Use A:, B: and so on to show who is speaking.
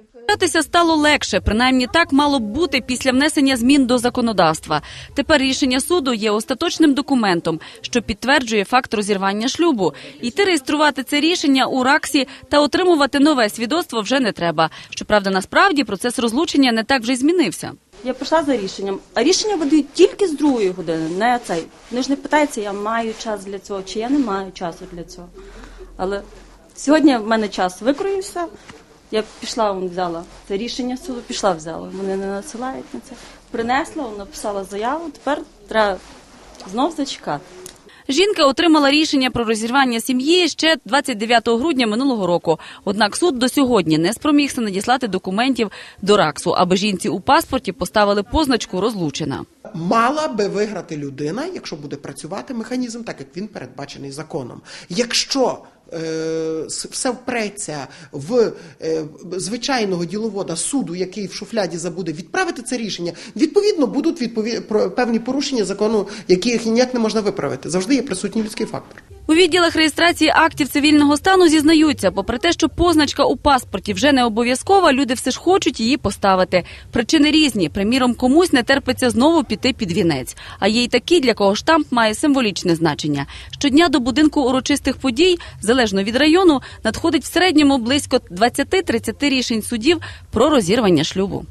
A: Розібратися стало легше, принаймні так мало б бути після внесення змін до законодавства. Тепер рішення суду є остаточним документом, що підтверджує факт розірвання шлюбу. Йти реєструвати це рішення у РАКСі та отримувати нове свідоцтво вже не треба. Щоправда, насправді процес розлучення не так вже й змінився.
B: Я пішла за рішенням, а рішення видають тільки з другої години, не цей. Вони ж не питаються, я маю час для цього, чи я не маю часу для цього. Але сьогодні в мене час викроївся. Я пішла, вон, взяла це рішення суду, пішла взяла. Вони не надсилають на це. Принесла, написала заяву. Тепер треба знов зачекати.
A: Жінка отримала рішення про розірвання сім'ї ще 29 грудня минулого року. Однак суд до сьогодні не спромігся надіслати документів до РАКСу, аби жінці у паспорті поставили позначку розлучена.
C: Мала би виграти людина, якщо буде працювати механізм, так як він передбачений законом. Якщо е, все впреться в е, звичайного діловода суду, який в шуфляді забуде відправити це рішення, відповідно будуть відпові... певні порушення закону, яких ніяк не можна виправити. Завжди є присутній людський фактор.
A: У відділах реєстрації актів цивільного стану зізнаються, попри те, що позначка у паспорті вже не обов'язкова, люди все ж хочуть її поставити. Причини різні. Приміром, комусь не терпиться знову піти під вінець. А є й такі, для кого штамп має символічне значення. Щодня до будинку урочистих подій, залежно від району, надходить в середньому близько 20-30 рішень судів про розірвання шлюбу.